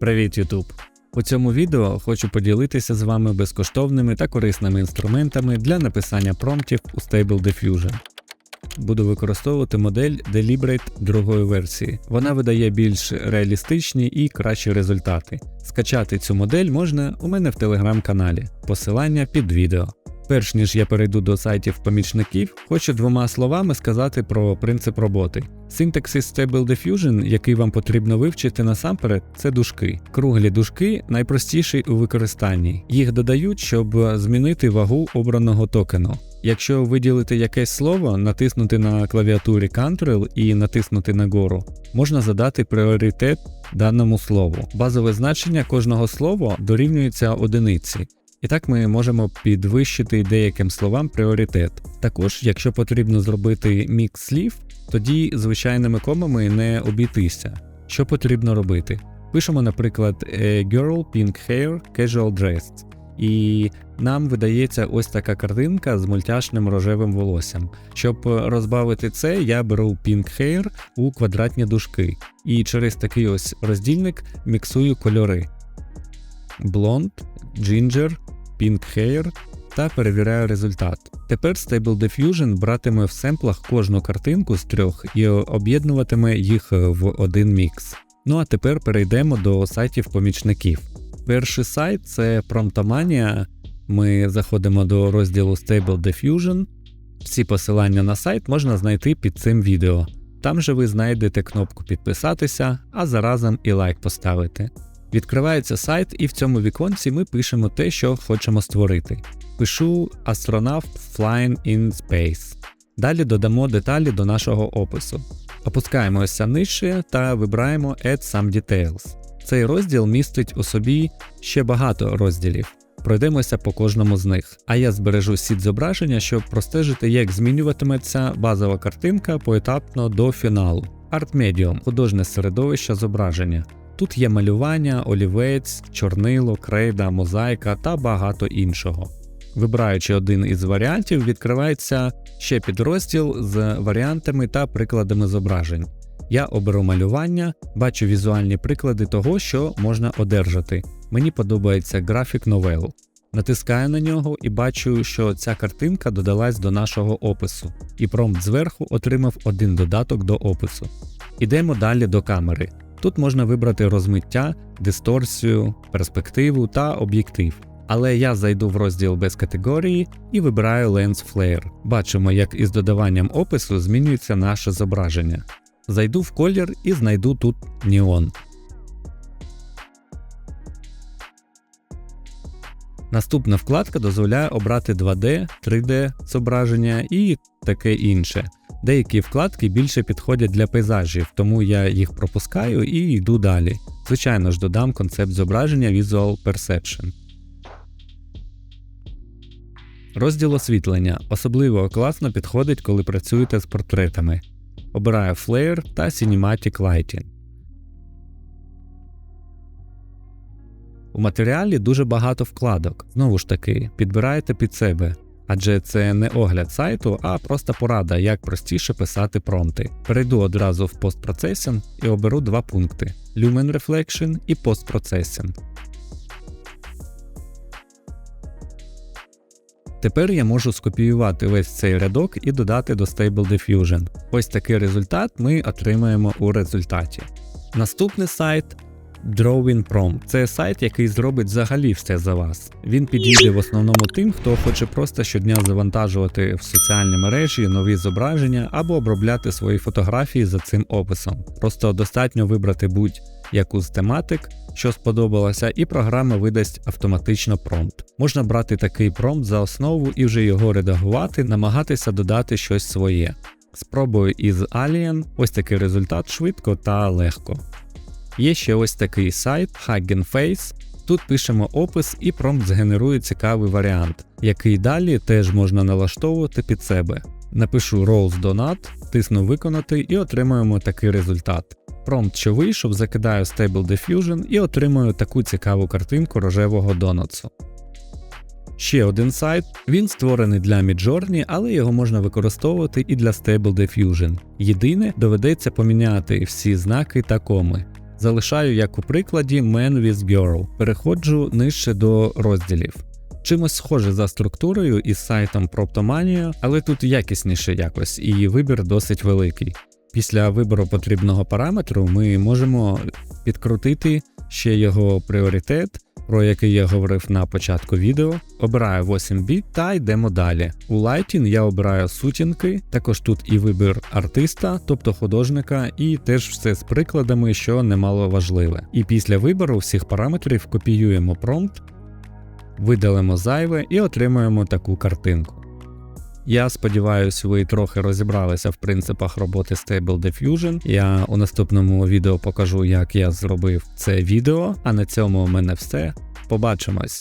Привіт, YouTube! У цьому відео хочу поділитися з вами безкоштовними та корисними інструментами для написання промптів у Stable Diffusion. Буду використовувати модель Deliberate другої версії. Вона видає більш реалістичні і кращі результати. Скачати цю модель можна у мене в телеграм-каналі. Посилання під відео. Перш ніж я перейду до сайтів помічників, хочу двома словами сказати про принцип роботи. Syntaxis Stable Diffusion, який вам потрібно вивчити насамперед, це дужки. Круглі дужки найпростіші у використанні. Їх додають, щоб змінити вагу обраного токену. Якщо виділити якесь слово, натиснути на клавіатурі Ctrl і натиснути нагору, можна задати пріоритет даному слову. Базове значення кожного слова дорівнюється одиниці. І так ми можемо підвищити деяким словам пріоритет. Також, якщо потрібно зробити мікс слів, тоді звичайними комами не обійтися. Що потрібно робити? Пишемо, наприклад, «A girl pink hair casual dressed. І нам видається ось така картинка з мультяшним рожевим волоссям. Щоб розбавити це, я беру pink hair у квадратні дужки. І через такий ось роздільник міксую кольори. Blonde, Ginger, Pink Hair та перевіряю результат. Тепер Stable Diffusion братиме в семплах кожну картинку з трьох і об'єднуватиме їх в один мікс. Ну а тепер перейдемо до сайтів помічників. Перший сайт це Promptomania. Ми заходимо до розділу Stable Diffusion. Всі посилання на сайт можна знайти під цим відео. Там же ви знайдете кнопку підписатися, а заразом і лайк поставити. Відкривається сайт, і в цьому віконці ми пишемо те, що хочемо створити. Пишу астронавт Flying in Space. Далі додамо деталі до нашого опису. Опускаємося нижче та вибираємо Add some details. Цей розділ містить у собі ще багато розділів. Пройдемося по кожному з них. А я збережу сіт зображення, щоб простежити, як змінюватиметься базова картинка поетапно до фіналу. Art Medium – художнє середовище зображення. Тут є малювання, олівець, чорнило, крейда, мозаїка та багато іншого. Вибираючи один із варіантів, відкривається ще підрозділ з варіантами та прикладами зображень. Я оберу малювання, бачу візуальні приклади того, що можна одержати. Мені подобається графік новел. Натискаю на нього і бачу, що ця картинка додалась до нашого опису, і промпт зверху отримав один додаток до опису. Ідемо далі до камери. Тут можна вибрати розмиття, дисторсію, перспективу та об'єктив. Але я зайду в розділ без категорії і вибираю Lens Flare. Бачимо, як із додаванням опису змінюється наше зображення. Зайду в колір і знайду тут Neon. Наступна вкладка дозволяє обрати 2D, 3D зображення і таке інше. Деякі вкладки більше підходять для пейзажів, тому я їх пропускаю і йду далі. Звичайно ж, додам концепт зображення Visual Perception. Розділ освітлення особливо класно підходить, коли працюєте з портретами. Обираю Flare та Cinematic Lighting. У матеріалі дуже багато вкладок. Знову ж таки, підбирайте під себе адже це не огляд сайту, а просто порада, як простіше писати промпти. Перейду одразу в постпроцесінг і оберу два пункти: Lumen Reflection і постпроцесінг. Тепер я можу скопіювати весь цей рядок і додати до Stable Diffusion. Ось такий результат ми отримаємо у результаті. Наступний сайт Drawing Prom. Це сайт, який зробить взагалі все за вас. Він підійде в основному тим, хто хоче просто щодня завантажувати в соціальні мережі нові зображення або обробляти свої фотографії за цим описом. Просто достатньо вибрати будь-яку з тематик, що сподобалося, і програма видасть автоматично промпт. Можна брати такий промпт за основу і вже його редагувати, намагатися додати щось своє. Спробую із Alien, ось такий результат швидко та легко. Є ще ось такий сайт Hugging Face. Тут пишемо опис і промпт згенерує цікавий варіант, який далі теж можна налаштовувати під себе. Напишу Rolls Donut, тисну виконати і отримуємо такий результат. Промпт, що вийшов, закидаю Stable Diffusion і отримую таку цікаву картинку рожевого донатсу. Ще один сайт, він створений для Midjourney, але його можна використовувати і для Stable Diffusion. Єдине, доведеться поміняти всі знаки та коми. Залишаю як у прикладі Man with Girl. Переходжу нижче до розділів. Чимось схоже за структурою із сайтом Proptomania, але тут якісніше якось, і вибір досить великий. Після вибору потрібного параметру ми можемо підкрутити ще його пріоритет, про який я говорив на початку відео. Обираю 8 біт та йдемо далі. У Lighting я обираю сутінки, також тут і вибір артиста, тобто художника, і теж все з прикладами, що немало важливе. І після вибору всіх параметрів копіюємо промпт, видалимо зайве і отримуємо таку картинку. Я сподіваюся, ви трохи розібралися в принципах роботи Stable Diffusion. Я у наступному відео покажу, як я зробив це відео. А на цьому у мене все. Побачимось!